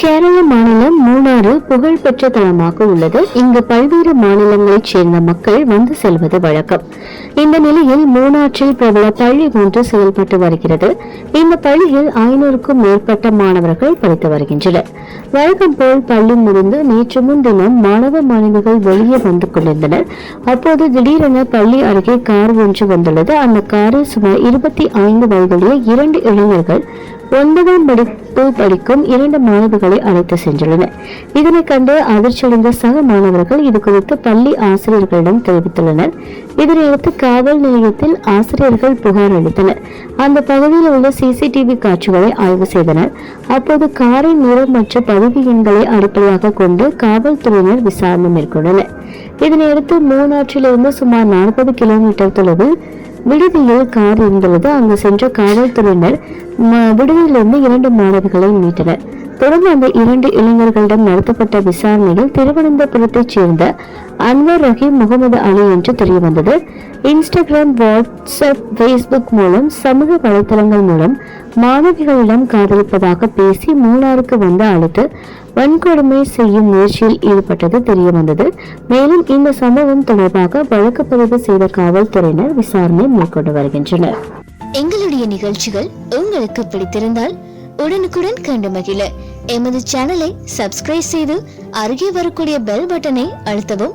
கேரள மாநிலம் மூணாறு புகழ்பெற்ற தலமாக உள்ளது. இங்கு பல்வேறு மாநிலங்களைச் சேர்ந்த மக்கள் வந்து செல்வது வழக்கம். இந்த நிலையில் மூணாற்றில் பிரபல பள்ளி ஒன்று செயல்பட்டு வருகிறது. இந்த பள்ளியில் ஐநூறுக்கும் மேற்பட்ட மாணவர்கள் படித்து வருகின்றனர். வழக்கம் போல் பள்ளி முடிந்து நேற்று முன்தினம் மாணவ மாணவிகள் வெளியே வந்து கொண்டிருந்தனர். அப்போது திடீரென பள்ளி அருகே கார் ஒன்று வந்துள்ளது. அந்த காரில் சுமார் இருபத்தி ஐந்து வயதுடைய இரண்டு இளைஞர்கள் ஒன்பதாம் படிப்பு படிக்கும் இரண்டு மாணவிகளை அழைத்து சென்றுள்ளனர். இதனை கண்டு அதிர்ச்சியடைந்த சக மாணவர்கள் இது குறித்து பள்ளி ஆசிரியர்களிடம் தெரிவித்துள்ளனர். இதனையடுத்து காவல் நிலையத்தில் ஆசிரியர்கள் புகார் அளித்தனர். அந்த பகுதியில் உள்ள சிசிடிவி காட்சிகளை ஆய்வு செய்தனர். அப்போது காரின் நிறம் மற்றும் பதிவு எண்களை அடிப்படையாக கொண்டு காவல்துறையினர் விசாரணை மேற்கொண்டனர். இதனையடுத்து மூணாற்றிலிருந்து சுமார் நாற்பது கிலோமீட்டர் தொலைவில் விடுதியில் கார் இருந்துள்ளது அங்கு சென்ற காவல்துறையினர் விடுதியிலிருந்து இரண்டு மாணவர்களை மீட்டனர். தொடர்ந்து அந்த இரண்டு இளைஞர்களிடம் நடத்தப்பட்ட விசாரணையில் திருவனந்தபுரத்தைச் சேர்ந்த அன்வர் ரஹீம் முகமது அலி என்று தெரிய வந்தது இன்ஸ்டாகிராம் வாட்ஸ்அப் ஃபேஸ்புக் மூலம் சமூக வலைத்தளங்கள் மூலம் மாணவிகளிடம் காதலிப்பதாக பேசி மூணாருக்கு வந்து அழைத்து வன்கொடுமை செய்யும் முயற்சியில் ஈடுபட்டது தெரிய வந்தது மேலும் இந்த சம்பவம் தொடர்பாக வழக்கு பதிவு செய்த காவல்துறையினர் விசாரணை மேற்கொண்டு வருகின்றனர். எங்களுடைய நிகழ்ச்சிகள் உங்களுக்கு பிடித்திருந்தால் உடனுக்குடன் கண்டு மகிழ. எமது சேனலை சப்ஸ்கிரைப் செய்து அருகே வரக்கூடிய பெல் பட்டனை அழுத்தவும்.